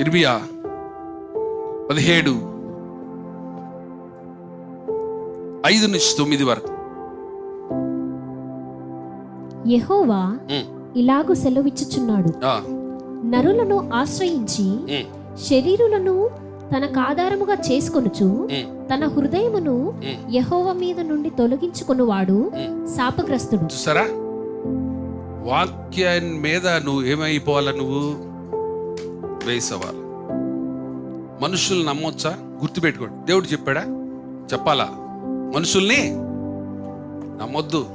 ఇర్మియా పదిహేడు. ఐదు నుంచి తొమ్మిది వరకు. యెహోవా ఇలాగు సెలవిచ్చుచున్నాడు. నరులను ఆశ్రయించి శరీరులను తనకు ఆధారముగా చేసుకొనుచు తన హృదయమును. యెహోవా మీద నుండి తొలగించుకొనువాడు ఉమ్. శాపగ్రస్తుడు. చూసారా? వాక్యాన్ని మీద నువ్వు ఏమైపోవాలా నువ్వు? వేసవాలి. మనుషుల్ని నమ్మొచ్చా? గుర్తుపెట్టుకోండి. దేవుడు చెప్పాడా? చెప్పాలా? మనుషుల్ని నమ్మొద్దు.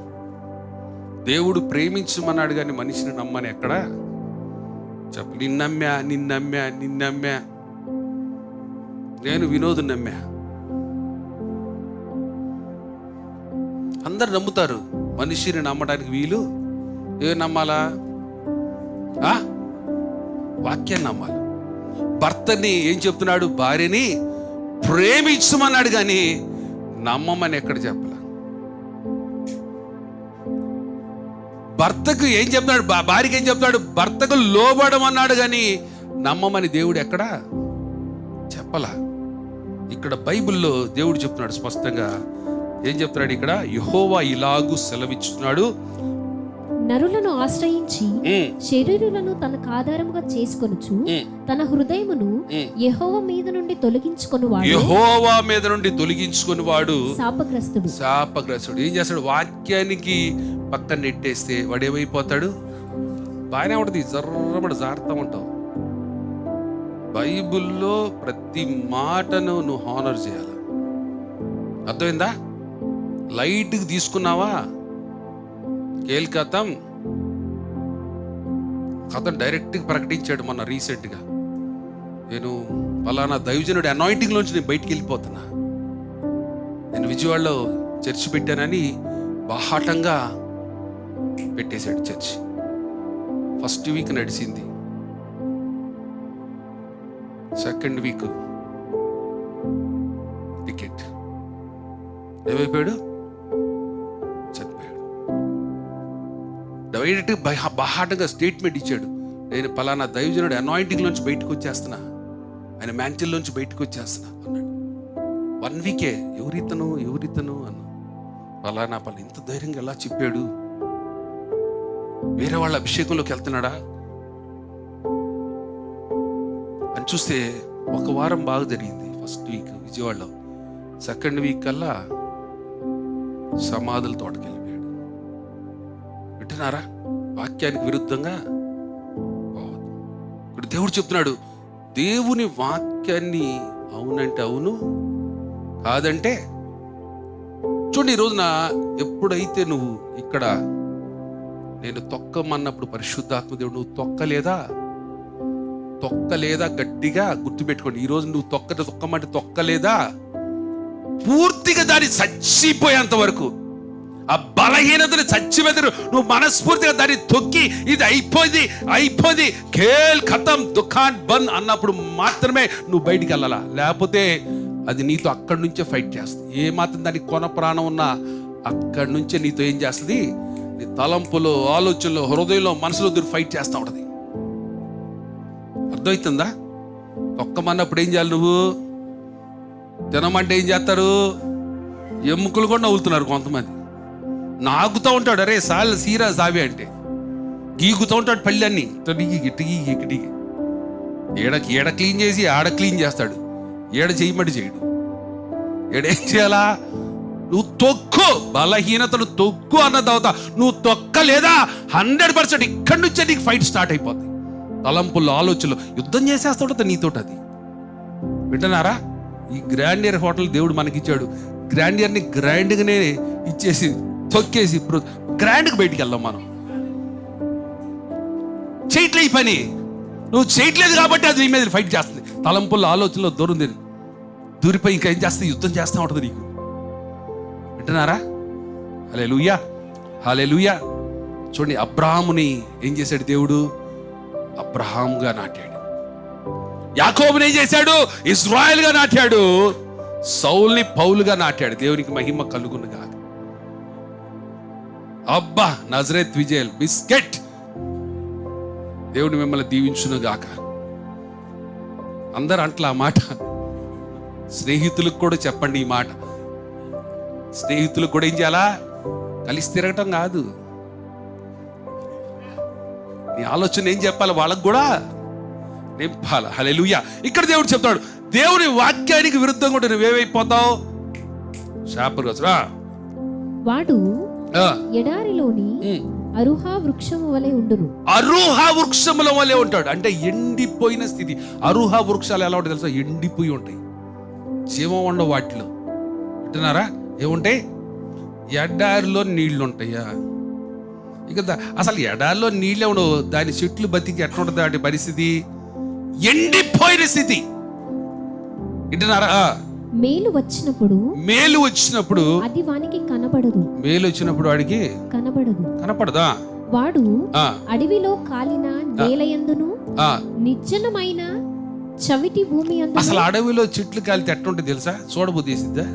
దేవుడు ప్రేమించమన్నాడు కానీ మనిషిని నమ్మని ఎక్కడ? చెప్ప నిన్నమ్మా నిన్నమ్మా నిన్నమ్మా. నేను వినోద్ నమ్మా. అందరు నమ్ముతారు. మనిషిని నమ్మడానికి వీలు. ఏ నమ్మాలా? ఆ? వాక్యాన్ని నమ్మాలి. భర్తని ఏం చెప్తున్నాడు? భార్యని ప్రేమించమన్నాడు కానీ నమ్మమని ఎక్కడ చెప్పాల? భర్తకు ఏం చెప్తున్నాడు? భార్యకి ఏం చెప్తున్నాడు? భర్తకు లోబడమన్నాడు కానీ నమ్మమని దేవుడు ఎక్కడ చెప్పలా? ఇక్కడ బైబిల్లో దేవుడు చెప్తున్నాడు స్పష్టంగా. ఏం చెప్తున్నాడు ఇక్కడ? యహోవా ఇలాగు సెలవిచ్చుతున్నాడు నరులను ఆశ్రయించి శరీరులను తనకు ఆధారముగా చేసుకొనుచు తన హృదయమును. యెహోవా మీద నుండి తొలగించుకొనువాడు. యహోవా మీద నుండి తొలగించుకుని వాడు శాపగ్రస్తుడు. శాపగ్రస్తుడు. ఏం చేస్తాడు? వాక్యానికి పక్కన నెట్టేస్తే వాడు ఏమైపోతాడు బాగానే ఉంటుంది. జర్రబడి జారుతా ఉంటావు. బైబిల్లో ప్రతి మాటను నువ్వు హానర్ చేయాలి. అర్థమైందా? లైట్కి తీసుకున్నావా? కేల్ కథం కథం డైరెక్ట్గా ప్రకటించాడు మొన్న రీసెంట్గా నేను పలానా దైవజనుడి అనాయింటింగ్లోంచి నేను బయటికి వెళ్ళిపోతున్నా. నేను విజయవాడలో చర్చి పెట్టానని బాహాటంగా పెట్టేశాడు చర్చ్. ఫస్ట్ వీక్ నడిచింది సెకండ్ వీక్ టికెట్ ఏమైపోయాడు? డైరెక్ట్ బహాటంగా స్టేట్మెంట్ ఇచ్చాడు. నేను పలానా దైవజనుడు అనాయింటింగ్ లోంచి బయటకు వచ్చేస్తున్నా ఆయన మ్యాంటిల్ లోంచి బయటకు వచ్చేస్తున్నా అన్నాడు వన్ వీకే ఎవరితను ఎవరితను అన్నా. పలానా పలు ఇంత ధైర్యంగా ఎలా చెప్పాడు? వేరే వాళ్ళ అభిషేకంలోకి వెళ్తున్నాడా? అని చూస్తే ఒక వారం బాగా జరిగింది. ఫస్ట్ వీక్ విజయవాడలో. సెకండ్ వీక్ కల్లా సమాధుల తోటకి వింటున్నారా? వాక్యానికి విరుద్ధంగా? ఇప్పుడు దేవుడు చెప్తున్నాడు దేవుని వాక్యాన్ని అవునంటే అవును కాదంటే చూడండి ఈ రోజున ఎప్పుడైతే నువ్వు ఇక్కడ నేను తొక్కమన్నప్పుడు పరిశుద్ధాత్మ దేవుడు నువ్వు తొక్కలేదా? తొక్కలేదా? గట్టిగా గుర్తుపెట్టుకోండి ఈ రోజు నువ్వు తొక్క తొక్కమంటే తొక్కలేదా? పూర్తిగా దాన్ని చచ్చిపోయేంత వరకు. ఆ బలహీనతను చచ్చిపోతారు నువ్వు మనస్ఫూర్తిగా దాన్ని తొక్కి ఇది అయిపోయింది అయిపోయింది. ఖేల్ ఖతం దుకాన్ బంద్ అన్నప్పుడు మాత్రమే నువ్వు బయటికి వెళ్ళాలా? లేకపోతే అది నీతో అక్కడి నుంచే ఫైట్ చేస్తుంది. ఏమాత్రం దానికి కొన ప్రాణం ఉన్నా అక్కడి నుంచే నీతో ఏం చేస్తుంది? నీ తలంపులో ఆలోచనలు హృదయంలో మనసులో దూరు ఫైట్ చేస్తూ ఉంటుంది. అర్థమవుతుందా? తొక్కమన్నప్పుడు ఏం చేయాలి నువ్వు? తినమంటే ఏం చేస్తారు? ఎముకలు కూడా నవ్వులుతున్నారు కొంతమంది. నాగుతూ ఉంటాడు అరే సాల్ సీరా సావి అంటే. గీగుతూ ఉంటాడు పళ్ళన్నీ. గిగి గిట్టి గిట్టి ఏడ ఏడ క్లీన్ చేసి ఆడ క్లీన్ చేస్తాడు. ఏడ చేయమడి చేయడు. ఏడేం చేయాలా? నువ్వు తొక్కు బలహీనతను తొక్కు అన్న తర్వాత నువ్వు తొక్కలేదా? హండ్రెడ్ పర్సెంట్ ఇక్కడి నుంచే నీకు ఫైట్ స్టార్ట్ అయిపోతుంది తలంపుల్లో ఆలోచనలు యుద్ధం చేసేస్తాడు నీతోటి అది. వింటున్నారా? ఈ గ్రాండియర్ హోటల్ దేవుడు మనకిచ్చాడు. గ్రాండియర్ని గ్రాండ్గానే ఇచ్చేసి తొక్కేసి ఇప్పుడు గ్రాండ్కి బయటికి వెళ్దాం మనం. చేయట్లే ఈ పని. నువ్వు చేయట్లేదు కాబట్టి అది నీ మీద ఫైట్ చేస్తుంది. తలంపుల్లో ఆలోచనలో దూరం దూరిపోయి ఇంకా ఏం చేస్తుంది యుద్ధం చేస్తూ ఉంటుంది నీకు. వింటున్నారా? హలే లూయా హలే లూయా చూడండి అబ్రహాముని ఏం చేశాడు దేవుడు? అబ్రహాముగా నాటాడు. యాకోబుని ఏం చేశాడు? ఇజ్రాయల్గా నాటాడు. సౌల్ని పౌలుగా నాటాడు. దేవునికి మహిమ కలుగునుగా అబ్బా నజరేత్ విజయల్ బిస్కెట్! దేవుడు మిమ్మల్ని దీవించును గాక అందరు అంట్లా ఆ మాట. స్నేహితులకు కూడా చెప్పండి ఈ మాట. స్నేహితులకు కూడా ఏం చేయాలా? కలిసి తిరగటం కాదు. నీ ఆలోచన ఏం చెప్పాలి వాళ్ళకు కూడా? నింపాల. హల్లెలూయా. ఇక్కడ దేవుడు చెప్తాడు దేవుని వాక్యానికి విరుద్ధంగా ఉంటే నువ్వేమైపోతావు? శాపగ్రస్తుడా వాడు ఎడారిలోని. అరుహా వృక్షము వలె ఉండును. అరుహ వృక్షముల వలె ఉంటాడు. అంటే ఎండిపోయిన స్థితి. అరుహ వృక్షాలు ఎలా ఉంటాయి తెలుసా? ఎండిపోయి ఉంటాయి. జీవం ఉండవు వాటిలో. వింటున్నారా? ఏముంటాయి? ఎడారిలో నీళ్ళు ఉంటాయా ఇక అసలు ఎడారిలో నీళ్ళే ఉండవు. దాని చెట్లు బతికి ఎట్లా ఉంటుంది? వాటి పరిస్థితి? ఎండిపోయిన స్థితి. వింటున్నారా? ఆ, మేలు వచ్చినప్పుడు మేలు వచ్చినప్పుడు అది వానికి కనబడదు. మేలు వచ్చినప్పుడు వాడికి కనబడదు. కనపడదా? వాడు అడవిలో కాలిన నేలయందును ఆ. నిర్జనమైన చవిటి భూమి అసలు అడవిలో చెట్లు కాలితే ఎట్లుంటుంది తెలుసా? చూడబోతేసిద్దా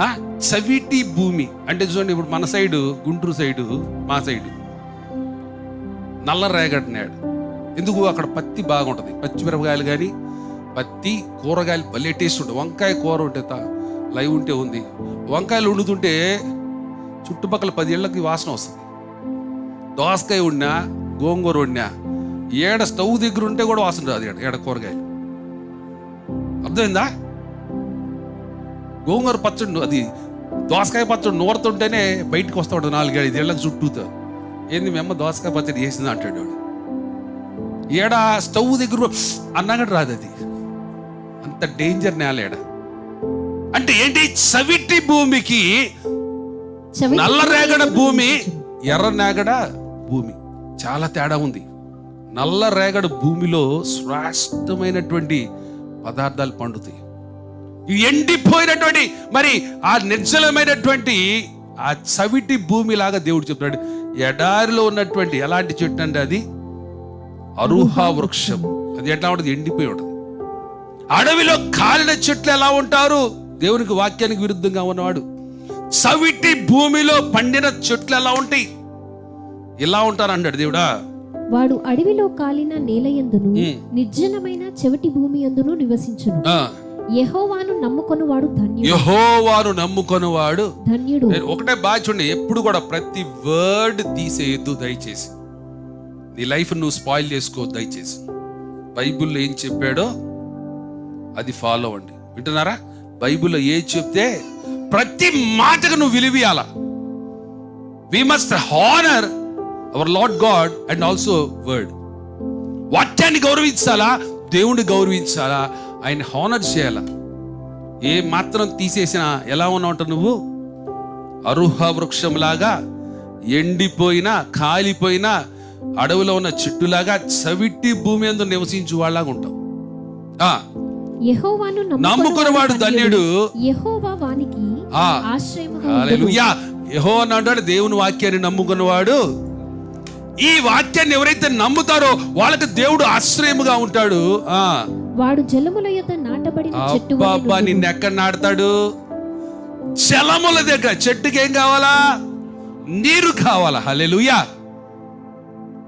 ఆ, చవిటి భూమి. అంటే చూడండి ఇప్పుడు మన సైడు గుంటూరు సైడు మా సైడు నల్ల రేగడి నేడు ఎందుకు? అక్కడ పత్తి బాగుంటుంది. పచ్చిమిరపకాయలు కానీ పత్తి కూరగాయలు భలే టేస్ట్ ఉంటుంది వంకాయ కూర ఉంటే లైవ్ ఉంటే ఉంది. వంకాయలు వండుతుంటే చుట్టుపక్కల పది ఏళ్ళకి వాసన వస్తుంది. దోసకాయ వండినా గోంగూర వండినా ఏడ స్టవ్ దగ్గర ఉంటే కూడా వాసన రాదు ఏడ ఏడ కూరగాయలు. అర్థమైందా? గోంగూర పచ్చడి అది దోసకాయ పచ్చడి నూరుతుంటేనే బయటకు వస్తాడు ఉంటుంది నాలుగు ఏళ్ళకి చుట్టూతో. ఏంది మీ అమ్మ దోసకాయ పచ్చడి చేసింది అంటాడు వాడు. ఏడ స్టవ్ దగ్గర అన్నగడ రాదు అది. అంత డేంజర్ నేల ఏడ అంటే ఏంటి? చవిటి భూమికి చవిటి నల్ల భూమి. ఎర్ర నేగడ భూమి. చాలా తేడా ఉంది. నల్ల రేగడ భూమిలో శ్రేష్టమైనటువంటి పదార్థాలు పండుతాయి. ఎండిపోయినటువంటి మరి ఆ నిర్జలమైనటువంటి ఆ చవిటి భూమి లాగా దేవుడు చెప్తాడు ఎడారిలో ఉన్నటువంటి ఎలాంటి చెట్టు అంటే అది? అరుహ వృక్షం. అది ఎట్లా ఉంటుంది? ఎండిపోయి ఉంటుంది. అడవిలో కాలిన చెట్లు ఎలా ఉంటారు? దేవునికి వాక్యానికి విరుద్ధంగా ఉన్నవాడు. చవిటి భూమిలో పండిన చెట్లు ఎలా ఉంటాయి? ఇలా ఉంటారు అన్నాడు దేవుడా. వాడు అడవిలో కాలిన నేలయందును ఉమ్. నిర్జనమైన చెవిటి భూమి అందును నివసించును. యెహోవాను నమ్ముకొని వాడు ధన్యుడు. యెహోవాను నమ్ముకొనివాడు. ధన్యుడు. నేను ఒకటే బాగా చూడండి ఎప్పుడు కూడా ప్రతి వర్డ్ తీసేయద్దు దయచేసి. నీ లైఫ్ నువ్వు స్పాయిల్ చేసుకో దయచేసి. బైబిల్లో ఏం చెప్పాడో అది ఫాలో అవ్వండి వింటున్నారా? బైబిల్లో ఏం చెప్తే ప్రతి మాటకు నువ్వు విలువియాల we must honour our lord god and also word వాక్యాన్ని గౌరవించాలా? దేవుణ్ణి గౌరవించాలా? ఆయన హానర్ చేయాలా? ఏ మాత్రం తీసేసినా ఎలా ఉన్నావు నువ్వు? అరుహ వృక్షంలాగా ఎండిపోయిన కాలిపోయిన అడవిలో ఉన్న చెట్టులాగా చవిటి భూమి అందు నివసించు వాళ్ళగా ఉంటావు. యెహోవాను నమ్ముకున్నవాడు ధన్యుడు. యెహోవా వానికి. హల్లెలూయా. దేవుని వాక్యాన్ని నమ్ముకున్నవాడు ఈ వాక్యాన్ని ఎవరైతే నమ్ముతారో వాళ్ళకి దేవుడు ఆశ్రయముగా ఉంటాడు. ఆ. వాడు జలముల యొక్క నాటబడిన చెట్టు నుండును. నిన్ను ఎక్కడ నాడతాడు జలముల దగ్గర. చెట్టుకి ఏం కావాలా? నీరు కావాలా? హల్లెలూయా.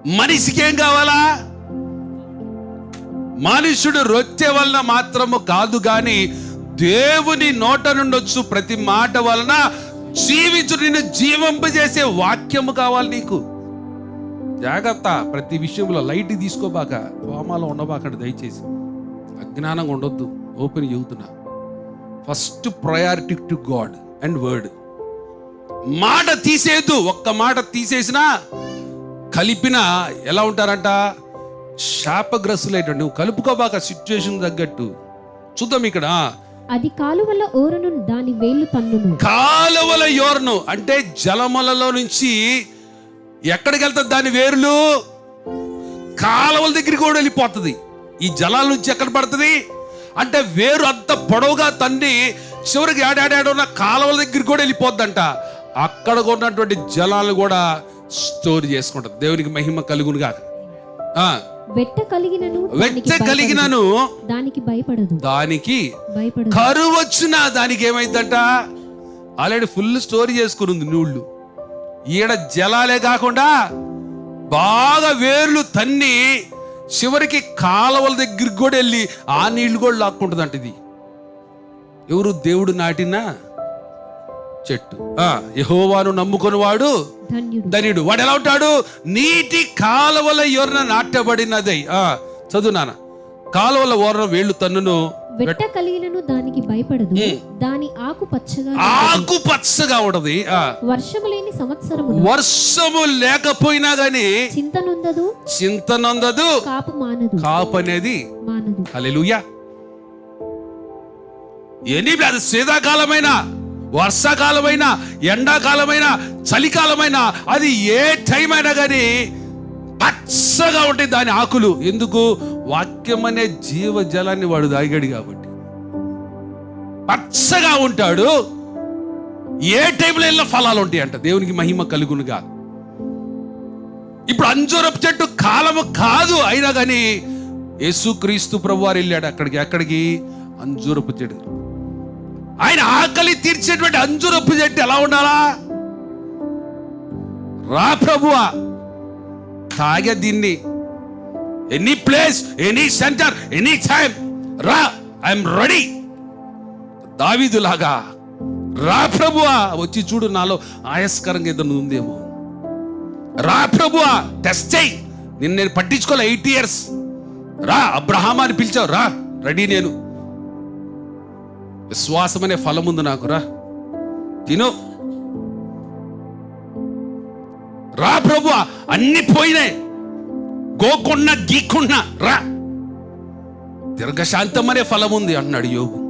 మనిషికి ఏం కావాలా? మనుషుడు రొట్టె వలన మాత్రము కాదు గాని దేవుని నోట నుండి వచ్చు ప్రతి మాట వలన జీవించు నిన్ను జీవింపజేసే వాక్యము కావాలి నీకు. జాగ్రత్త ప్రతి విషయంలో లైట్ తీసుకోబాక దోమాలో ఉండబాకండి దయచేసి. అజ్ఞానంగా ఉండొద్దు ఓపెన్ చెబుతున్నా. First priority to god and word. మాట తీసేయద్దు ఒక్క మాట తీసేసినా కలిపిన ఎలా ఉంటారంట? శాపగ్రస్తులైన నువ్వు కలుపుకోబాక సిచ్యుయేషన్ తగ్గట్టు. చూద్దాం ఇక్కడ అది కాలువల ఓరను దాని వేలు తన్నును. కాలువల యోర్ను అంటే జలములలో నుంచి ఎక్కడికి వెళ్తుంది దాని వేర్లు? కాలువల దగ్గరికి కూడా వెళ్ళిపోతుంది. ఈ జలాల నుంచి ఎక్కడ పడుతుంది? అంటే వేరు అంత పొడవుగా తన్ని చివరికి ఏడాడాడు ఉన్న కాలువల దగ్గరికి కూడా వెళ్ళిపోద్దంట. అక్కడ ఉన్నటువంటి జలాలు కూడా స్టోర్ చేసుకుంటుంది. దేవునికి మహిమ కలుగునుగా ఆ, వెట్ట కలిగినను. కలిగినను దానికి భయపడదు. దానికి భయపడదు. కరువు వచ్చినా దానికి ఏమైందంట? ఆల్రెడీ ఫుల్ స్టోరీ చేసుకుని ఉంది నీళ్ళు ఈడ జలాలే కాకుండా బాగా వేర్లు తన్ని చివరికి కాలువల దగ్గరికి కూడా వెళ్ళి ఆ నీళ్ళు కూడా లాక్కుంటుందంట ఇది. ఎవరు దేవుడు నాటిన? చెట్టు. ఆ యహోవాను నమ్ముకుని వాడు ధన్యుడు. వాడు ఎలా ఉంటాడు? నీటి కాలువల యొర్న నాటబడినదై. ఆ చదువు నాన్న. కాలువల ఓర్న వేళ్ళు తన్నును వెట్ట కలిగినను దానికి భయపడదు. దాని ఆకు పచ్చగా ఆకు పచ్చగా ఉండదు. ఆ. వర్షము లేని సంవత్సరము వర్షము లేకపోయినా గాని చింతనుందదు చింతనందదు కాపు మానదు. కాపు అనేది మానదు. హల్లెలూయా. ఎనీ శీతాకాలమైన వర్షాకాలమైన ఎండాకాలమైన చలికాలమైన అది ఏ టైం అయినా కానీ పచ్చగా ఉంటాయి దాని ఆకులు. ఎందుకు? వాక్యం అనే జీవజలాన్ని వాడు తాగాడు కాబట్టి. పచ్చగా ఉంటాడు. ఏ టైంలో వెళ్ళినా ఫలాలు ఉంటాయి అంట దేవునికి మహిమ కలుగునుగా ఇప్పుడు అంజూరపు చెట్టు కాలము కాదు అయినా కానీ యేసుక్రీస్తు ప్రభు వారు వెళ్ళాడు అక్కడికి. అక్కడికి అంజూరపు చెట్టు. ఆయన ఆకలి తీర్చేటువంటి అంజూరపు చెట్టు ఎలా ఉండాలా? రా ప్రభువా. తాగే దీన్ని. Any place any centre any time. రా ఐఎమ్ రెడీ. దావీదులాగా. రా ప్రభువా. వచ్చి చూడు నాలో ఆయస్కరంగా ఏదైనా ఉందేమో. రా ప్రభువా. టెస్ట్ చేయి. నిన్ను నేను పట్టించుకోలే ఎయిట్ ఇయర్స్. రా అబ్రహామా అని పిలిచావు. రా రెడీ నేను. విశ్వాసం అనే ఫలం ఉంది నాకురా. తిను. రా ప్రభు అన్ని పోయినాయి. గోకున్నా గీక్కున్నా రా. దీర్ఘశాంతం అనే ఫలం ఉంది అన్నాడు యోగు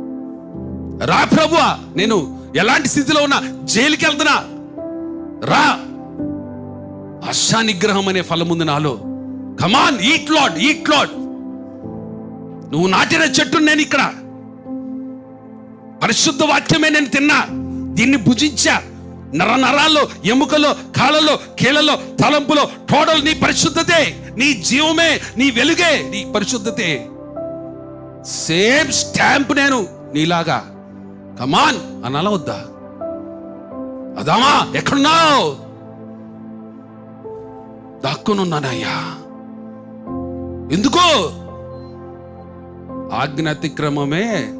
రా ప్రభు నేను ఎలాంటి స్థితిలో ఉన్నా జైలుకి వెళ్తున్నా రా. ఆశా నిగ్రహం అనే ఫలం ఉంది నాలో come on eat lord eat lord నువ్వు నాటిన చెట్టు నేను ఇక్కడ పరిశుద్ధ వాక్యమే నేను తిన్నా. దీన్ని భుజించా. నర నరాల్లో ఎముకలో కాళ్ళలో కీళ్ళలో తలంపులో టోడలు నీ పరిశుద్ధతే నీ జీవమే నీ వెలుగే నీ పరిశుద్ధతే. సేమ్ స్టాంప్ నేను నీలాగా. కమాన్ అనాల వద్దా? అదామా ఎక్కడున్నావు? దాక్కునున్నానయ్యా. ఎందుకో? ఆజ్ఞాతిక్రమమే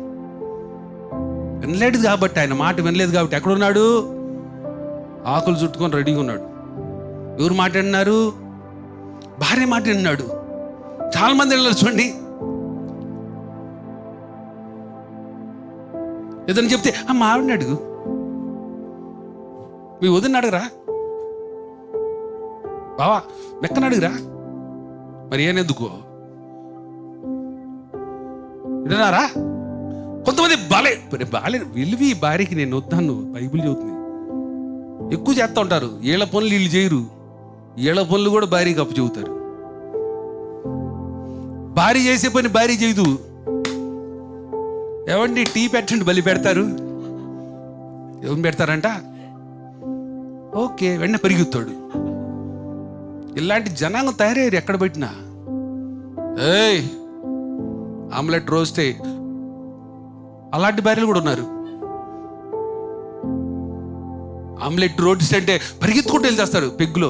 వినలేదు కాబట్టి ఆయన మాట వినలేదు కాబట్టి ఎక్కడున్నాడు? ఆకులు చుట్టుకొని రెడీగా ఉన్నాడు. ఎవరు మాట్లాడినారు భార్య మాట చాలా మంది వెళ్ళారు చూడండి. ఏదైనా చెప్తే ఆ మా ఆవిడని అడుగు. మీ వదిన అడుగురా బావా మెక్కన అడుగురా మరి ఏనెందుకో వింటున్నారా కొంతమంది బాలే బాలే విలువి భార్యకి నేను వద్దాను బైబిల్ చదువుతుంది. ఎక్కువ చేస్తూ ఉంటారు ఏళ్ళ పనులు వీళ్ళు చేయరు ఏళ్ళ పనులు కూడా భార్యకి అప్పు చెబుతారు. భార్య చేసే పని భార్య చేయదు. ఏమండి టీ పెట్టండి బలి పెడతారు? ఏం పెడతారంట? ఓకే వెంటనే పరిగెత్తాడు ఇలాంటి జనాంగం తయారయ్యారు ఎక్కడ పెట్టినా. ఏయ్ ఆమ్లెట్ రోస్టే. అలాంటి భార్యలు కూడా ఉన్నారు. ఆమ్లెట్ రోడ్స్ అంటే పరిగెత్తుకుంటూ వెళ్ళిస్తారు పెగ్గులో.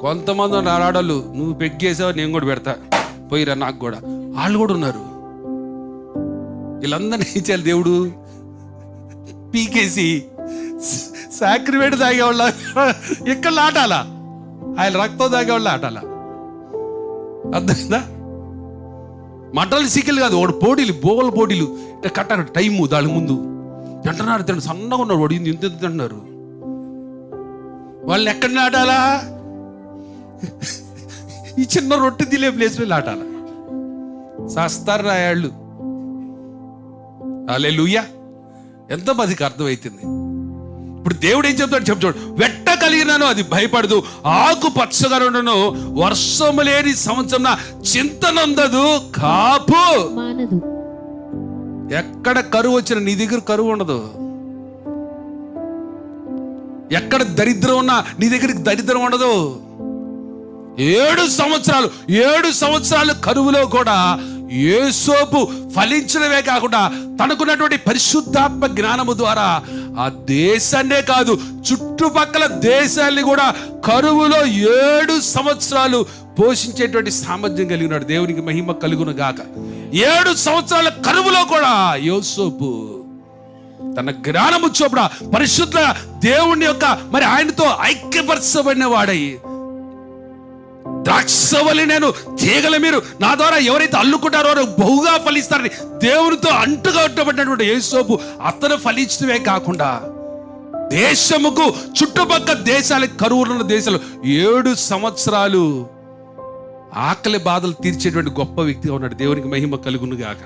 కొంతమంది ఉన్నారు నువ్వు పెగ్గేసావు నేను కూడా పెడతా. పోయిరా నాకు కూడా. వాళ్ళు కూడా ఉన్నారు. వీళ్ళందరినీ ఇచ్చారు దేవుడు? పీకేసి సాక్రివేట్ తాగేవాళ్ళ ఇక్కడ ఆటాలా? ఆయన రక్తం తాగేవాళ్ళు ఆటాలా? అర్థమైందా? మంటలు సిక్కలు కాదు వాడు పోటీలు బోగల పోటీలు. ఇట్లా కట్టారు టైము దాని ముందు. తింటున్నారు తింటు సన్నగా ఉన్నారు వాడు ఇంత తింటున్నారు. వాళ్ళని ఎక్కడ నాటాలా? ఈ చిన్న రొట్టె తినే ప్లేస్లో నాటాలా? సస్తారు రాయాళ్ళు అలే లూయా ఎంతమందికి అర్థమవుతుంది ఇప్పుడు దేవుడు ఏం చెప్తాడు చెప్తాడు వెట్ట కలిగినాను అది భయపడదు. ఆకు పచ్చగా ఉండను వర్షము లేని సంవత్సరం చింతనందదు కాపు. ఎక్కడ కరువు వచ్చిన నీ దగ్గర కరువు ఉండదు. ఎక్కడ దరిద్రం ఉన్నా నీ దగ్గరికి దరిద్రం ఉండదు. ఏడు సంవత్సరాలు ఏడు సంవత్సరాలు కరువులో కూడా ఏసోపు ఫలించడమే కాకుండా తనకున్నటువంటి పరిశుద్ధాత్మ జ్ఞానము ద్వారా ఆ దేశాన్నే కాదు చుట్టుపక్కల దేశాన్ని కూడా కరువులో ఏడు సంవత్సరాలు పోషించేటువంటి సామర్థ్యం కలిగినాడు దేవునికి మహిమ కలుగును గాక. ఏడు సంవత్సరాల కరువులో కూడా యోసోపు తన జ్ఞానము చొప్పున పరిశుద్ధ దేవుని యొక్క మరి ఆయనతో ఐక్యపరచబడిన వాడై ద్రాక్షవల్లి నేను తీగల మీరు నా ద్వారా ఎవరైతే అల్లుకుంటారో వారు బహుగా ఫలిస్తారని దేవునితో అంటుగా ఉంటబడినటువంటి యేసోపు అతను ఫలించడమే కాకుండా దేశముకు చుట్టుపక్కల దేశాలకు కరువులున్న దేశాలు ఏడు సంవత్సరాలు ఆకలి బాధలు తీర్చేటువంటి గొప్ప వ్యక్తిగా ఉన్నాడు. దేవునికి మహిమ కలుగును గాక